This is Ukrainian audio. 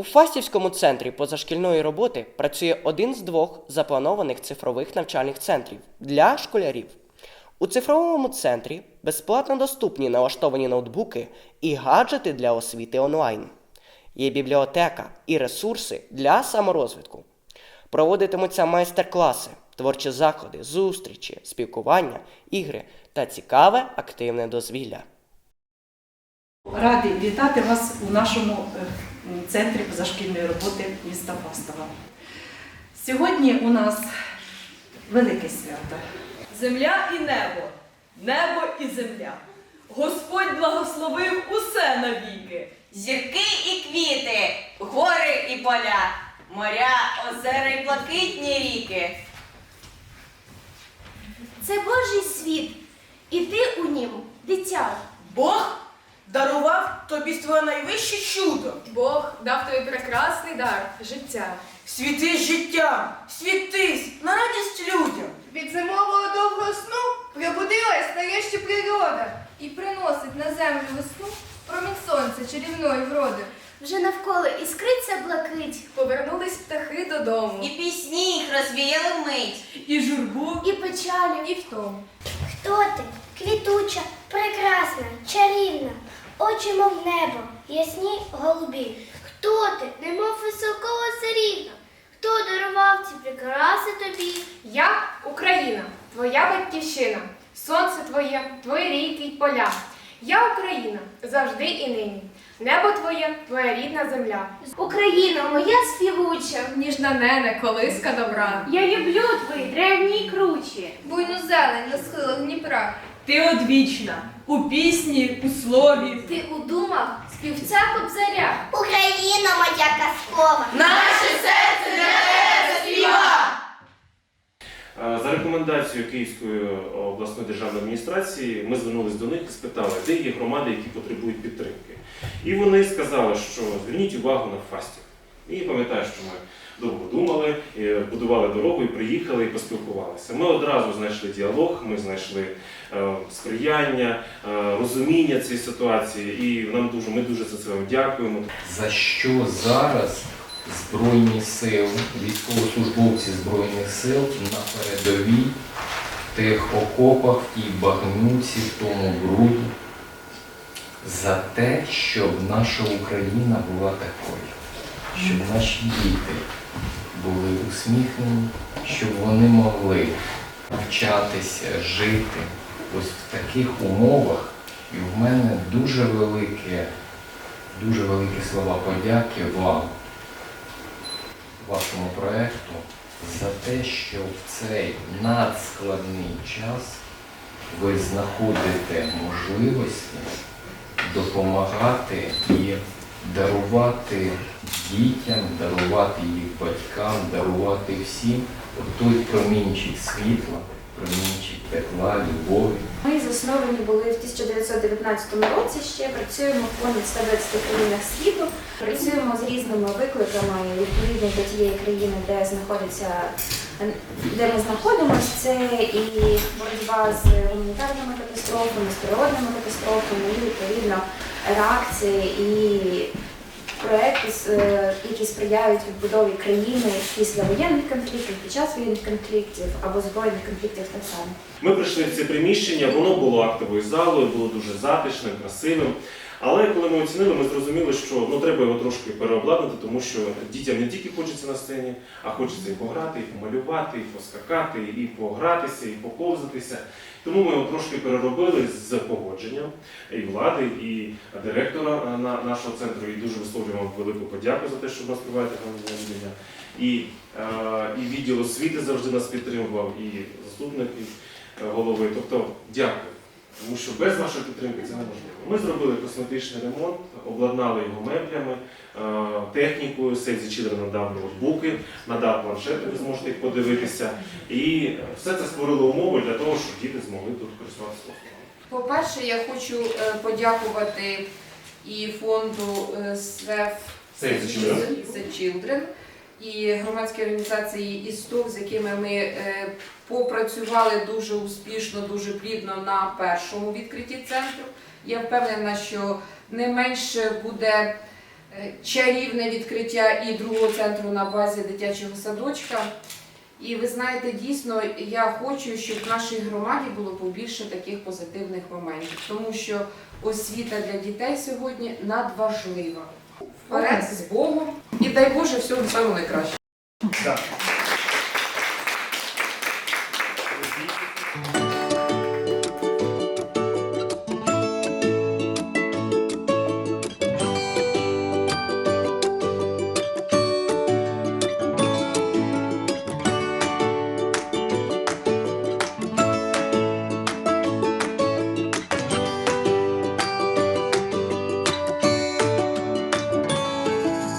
У Фастівському центрі позашкільної роботи працює один з двох запланованих цифрових навчальних центрів для школярів. У цифровому центрі безплатно доступні налаштовані ноутбуки і гаджети для освіти онлайн. Є бібліотека і ресурси для саморозвитку. Проводитимуться майстер-класи, творчі заходи, зустрічі, спілкування, ігри та цікаве активне дозвілля. Раді вітати вас у нашому е, центрі позашкільної роботи міста Фастова. Сьогодні у нас велике свято. Земля і небо, небо і земля. Господь благословив усе навіки. Зірки і квіти, гори і поля, моря, озера і блакитні ріки. Це Божий світ, і ти у нім дитя. Бог дарував тобі своє найвище чудо. Бог дав тобі прекрасний дар життя. Світись життям, світись на радість людям. Від зимового довгого сну пробудилась нарешті природа і приносить на землю весну промінь сонця чарівної вроди. Вже навколо іскриться блакить, Повернулись птахи додому І пісні їх розвіяли вмить. І журбу, і печалі. і втому. Хто ти? Квітуча, прекрасна, чарівна, очі, мов небо, ясні голубі. Хто ти, немов високого царівна? Хто дарував ці прикраси тобі? Я Україна, твоя батьківщина, сонце твоє, твої ріки й поля. Я Україна завжди і нині. Небо твоє, твоя рідна земля. Україна моя співуча. Ніжна нене, колиска добра. Я люблю твої древні й кручі. Буйну зелень на схилах Дніпра. ти одвічна, у пісні, у слові. Ти у думах співця кобзаря. Україна моя казкова. Наше серце для тебе співа! Е, За рекомендацією Київської обласної державної адміністрації ми звернулися до них і спитали, де є громади, які потребують підтримки. І вони сказали, що зверніть увагу на фастів. І пам'ятаю, що ми довго думали, і будували дорогу і приїхали і поспілкувалися. Ми одразу знайшли діалог, ми знайшли е, сприяння, е, розуміння цієї ситуації, і нам дуже ми дуже за це вам дякуємо. за що зараз Збройні сили, військовослужбовці Збройних сил на передовій, в тих окопах, в тій в тому бруді, за те, щоб наша Україна була такою, щоб наші діти були усміхнені, щоб вони могли навчатися, жити ось в таких умовах. І в мене дуже велике дуже великі слова подяки вам, вашому проєкту, за те, що в цей надскладний час ви знаходите можливості допомагати і дарувати дітям, дарувати їх батькам, дарувати всім от той промінчик світла, промінчик тепла, любові. Ми засновані були в 1919 році. Ще працюємо в понад 120 країнах світу. Працюємо з різними викликами відповідно до тієї країни, де знаходиться де ми знаходимося. Це і боротьба з гуманітарними катастрофами, з природними катастрофами, і відповідно реакції і проекти, е, які сприяють відбудові країни після воєнних конфліктів, під час воєнних конфліктів або збройних конфліктів так само. Ми прийшли в це приміщення, воно було актовою залою, було дуже затишним, красивим. Але коли ми оцінили, ми зрозуміли, що ну, треба його трошки переобладнати, тому що дітям не тільки хочеться на сцені, а хочеться і пограти, і помалювати, і поскакати, і погратися, і поковзатися. Тому ми його трошки переробили з погодженням і влади, і директора е, на- нашого центру. І дуже висловлюємо велику подяку за те, що ви триваєте громадянина. І, е, і відділ освіти завжди нас підтримував, і заступник і, е, голови. Тобто дякую. Тому що без вашої підтримки це неможливо. Ми зробили косметичний ремонт, обладнали його меблями, е, технікою, Save the надав ноутбуки, надав планшети, ви зможете їх подивитися. І все це створило умови для того, щоб діти змогли тут користуватися послугами. По-перше, я хочу е, подякувати і фонду е, СВЕФ Save the Children. І громадській організації «Істок», з якими ми е, попрацювали дуже успішно, дуже плідно на першому відкритті центру. Я впевнена, що не менше буде е, чарівне відкриття і другого центру на базі дитячого садочка. І ви знаєте, дійсно, я хочу, щоб в нашій громаді було побільше таких позитивних моментів, тому що освіта для дітей сьогодні надважлива. Вперед з Богом і дай Боже всього самого найкращого.